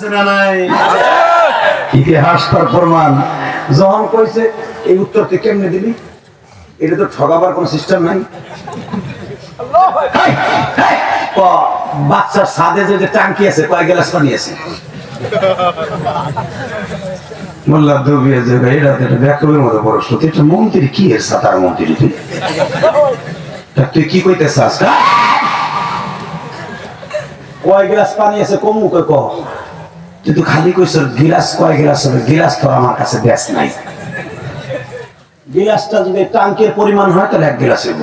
আছে নাই? ইতিহাস তার প্রমাণ। যখন কইছে, এই কেমনে দিবি এটা তো ঠগাবার কোন সিস্টেম নাই। বাচ্চার সাদে যে টাঙ্কি আছে, কয় পানি আছে? মোল্লা এটা বড় সত্যি। মন্ত্রী কি তুই কি কইতে চাস কয় গ্লাস পানি আছে, কম মুখে ক তুই তো খালি কইছ গিলাস কয় গিলাস হবে? গিলাস তো আমার কাছে গ্যাস নাই। গিলাসটা যদি টাঙ্কের পরিমাণ হয় তাহলে এক গিলাস হইব।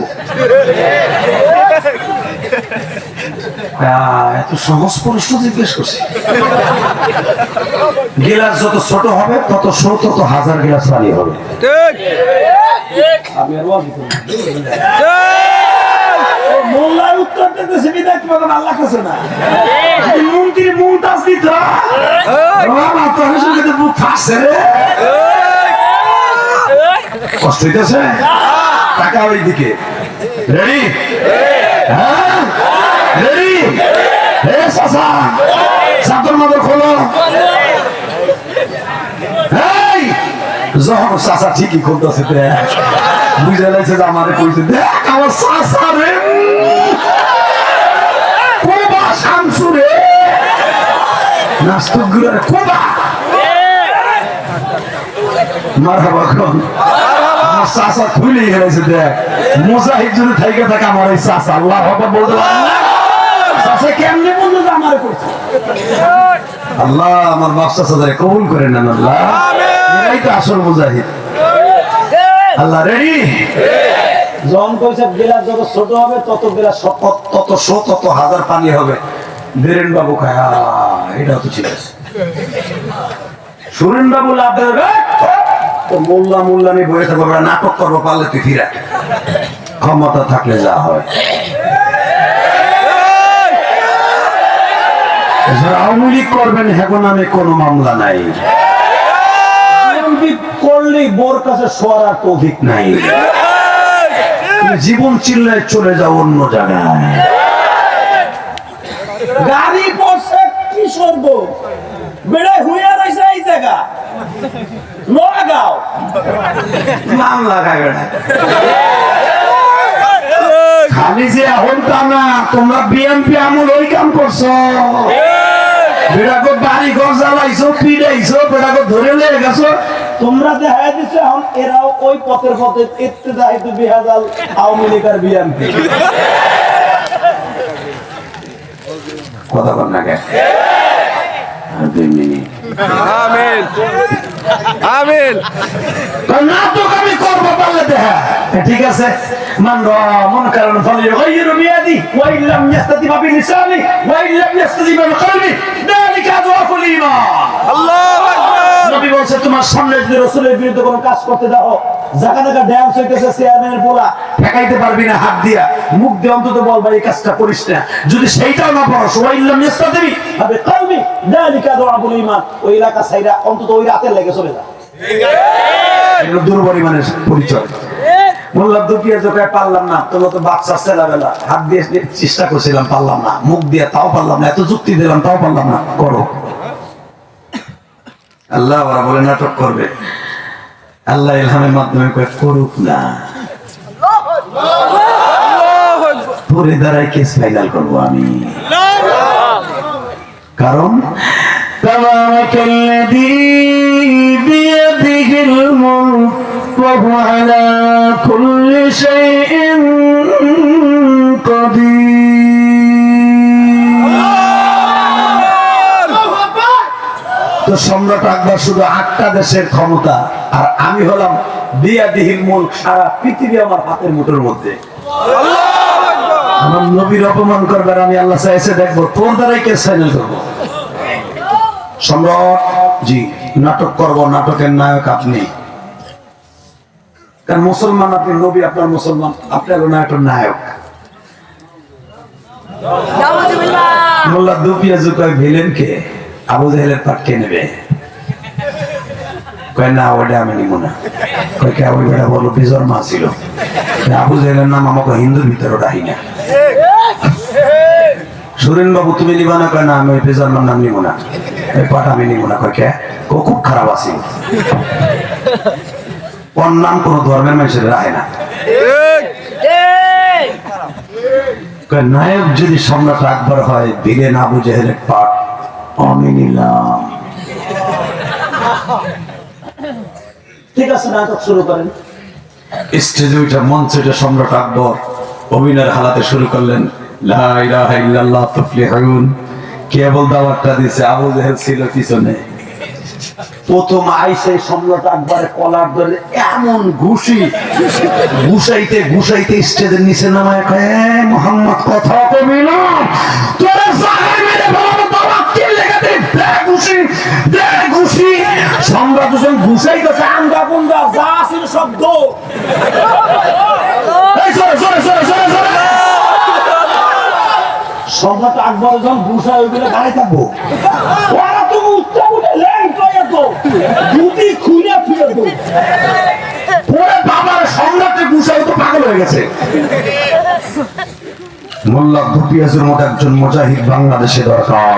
এত সহজ প্রশ্ন জিজ্ঞেস করছি। গিলাস যত ছোট হবে তত শো তত হাজার গিলাস পানি হবে। আমি আর দিতেছে বিদায় তোমাকে ভালো না মন্ত্রী মুমতাজ দিত আমার তো আমি শুনতে বুক ফাঁসছে রে। কষ্ট হইতেছে? টাকা ওই দিকে রেডি হ্যাঁ? রেডি হে সাসা সাতর মধ্যে খোলো। যখন সাসা ঠিকই খুলতেছে দেখ বুঝে লাগছে যে আমারে কইছে দেখ আমার সাসা রে। কোবা শামসু রে নাস্তুক গুলারে কোবা মারহাবা কোন আমার সাসা খুলে গেছে দেখ। মুজাহিদ যদি থাইকে থাকে আমার এই সাসা আল্লাহ হকর বলতে। সাসা কেমনে বলল যে আমারে কইছে? আল্লাহ আমার বাপসা সাদারে কবুল করে নেন আল্লাহ। এরাই তো আসল মুজাহিদ। আল্লাহ রেডি? জন কইছে গিলাস যত ছোট হবে, তত গিলাস তত তত হাজার পানি হবে। বীরেন বাবু এটা তো ঠিক আছে। সুরেন বাবু লাভ দেবে তো মোল্লা মোল্লা নিয়ে বসে থাকব নাটক করব, পারলে তুই ফিরা। ক্ষমতা থাকলে যা হয়। আওয়ামী লীগ করবেন, হেগো নামে কোনো মামলা নাই। করলেই বোর কাছে আর তৌফিক নাই। তুমি জীবন চিল্লায় চলে যাও অন্য জায়গায়। গাড়ি পড়ছে কি সর্ব? হুইয়া রয়েছে এই জায়গা। নাম খালি যে এখন তা না তোমরা বিএনপি আমল ওই কাম করছ। বেড়াকে বাড়ি ঘর জ্বালাইছো পিড়াইছো বেড়াকে ধরে লেগে গেছো তোমরা দেখা দিচ্ছে এখন এরাও ওই পথের পথে বিহাজাল আওয়ামী লীগ আর বিএনপি। কথা বল না কে আর দুই মিনিট। আমিন। আমিন। নাটক আমি করব পারলে দেখা ঠিক আছে? মান মন কারণ ফলে غير بيدي وإن لم يستطع بلساني وإن لم يستطع بقلبي ذلك أضعف الإيمان আল্লাহু আকবার নবী বলছে তোমার সামনে যদি রসুলের বিরুদ্ধে কোনো কাজ করতে দাও জায়গা জায়গা ড্যান্স হইতেছে চেয়ারম্যানের পোলা ঠেকাইতে পারবি না হাত দিয়া মুখ দিয়ে অন্তত বলবা এই কাজটা করিস না যদি সেইটাও না পারো সবাই ইল্লাম ইস্তা দিবি ভাবে কলমি দালিকা দোয়াবুল ঈমান ওই এলাকা সাইডা অন্তত ওই রাতের লেগে চলে যা এগুলো দুর্পরিমাণের পরিচয় বললাম দুপিয়া চোখায় পারলাম না তোমরা তো বাচ্চা ছেলেবেলা। হাত দিয়ে চেষ্টা করছিলাম, পারলাম না। মুখ দিয়ে তাও পারলাম না। এত যুক্তি দিলাম, তাও পারলাম না। করো। আল্লাহ ওরা বলে নাটক করবে। আল্লাহ ইলহামের মাধ্যমে করুক না। দাঁড়ায় কেস ফাইনাল করব আমি। কারণ? তামাকাল্লাযী وهو على كل شيء قدير তো সম্রাট আকবর শুধু আটটা দেশের ক্ষমতা আর আমি হলাম বিয়াদিহিল মুলক সারা পৃথিবী আমার হাতের মুঠোর মধ্যে আমার নবীর অপমান করবার আমি আল্লাহ চাইছে দেখবো তোর দ্বারাই কেস ফাইনাল করবো সম্রাট জি নাটক করব নাটকের নায়ক আপনি কারণ মুসলমান আপনি নবী, আপনার মুসলমান, আপনি হলো একটা নায়ক। মোল্লা দুপিয়া জুকায় ভিলেন কে? আবু জাহেলের পাট কে নেবে? কয়, না, ওটা আমি নিব না। কয়, কে, ওই বেড়া বলো বিজর মা ছিল। আবু জাহেলের নাম আমাকে হিন্দুর ভিতরে ডাহি না। সুরেন বাবু, তুমি নিবা না? কয়, না, আমি বিজর মার নাম নিব না। ওই পাঠ আমি নিব না। কয়েকে ও খুব খারাপ আছে। ওর নাম কোনো ধর্মের মানুষের রাখে না। নায়ক যদি সম্রাট আকবর হয় ভিলেন আবু জেহেলের পাঠ আমি নিলাম। ঠিক আছে নাটক শুরু করেন। স্টেজে উঠে মঞ্চে উঠে সম্রাট আকবর অভিনয়ের হালাতে শুরু করলেন লা ইলাহা ইল্লাল্লাহ তুফলিহুন। কেবল দাওয়াতটা দিছে আবু জেহেল ছিল পিছনে। প্রথম আইসে সম্রাট আকবরের কলার ধরে এমন ঘুষি, ঘুষাইতে ঘুষাইতে স্টেজের নিচে নামায় মোহাম্মদ, কথা সম্রাট হোসেন যা আছে শব্দ সম্রাট আকবর যখন বুসা ওইগুলো গাড়ি থাকব। তুমি উত্তর উঠে দুটি খুলে পরে বাবার সম্রাটে গুসাই তো পাগল হয়ে গেছে। মোল্লা ভুটিয়াজের মতো একজন মুজাহিদ বাংলাদেশে দরকার।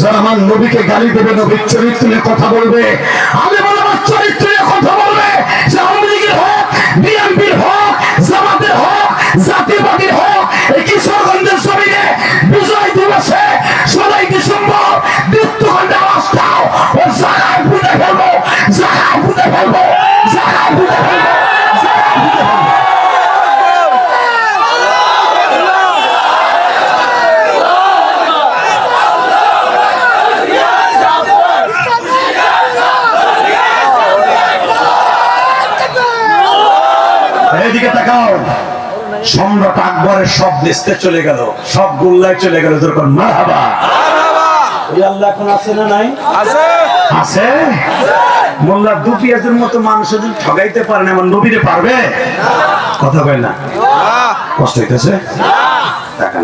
যারা আমার নবীকে গালি দেবে নবীর চরিত্র কথা বলবে আমি এইদিকে তাকাও। সম্রাট আকবরের সব দেশতে চলে গেল সব গোল্লায় চলে গেল যখন মারহাবা? ওই আল্লাহ এখন আছে না নাই? আছে। আছে? মোল্লা দু পিয়াজের মতো মানুষ যদি ঠগাইতে পারে না আমার নবীরে পারবে? কথা কয় না? কষ্ট হইতেছে? টাকা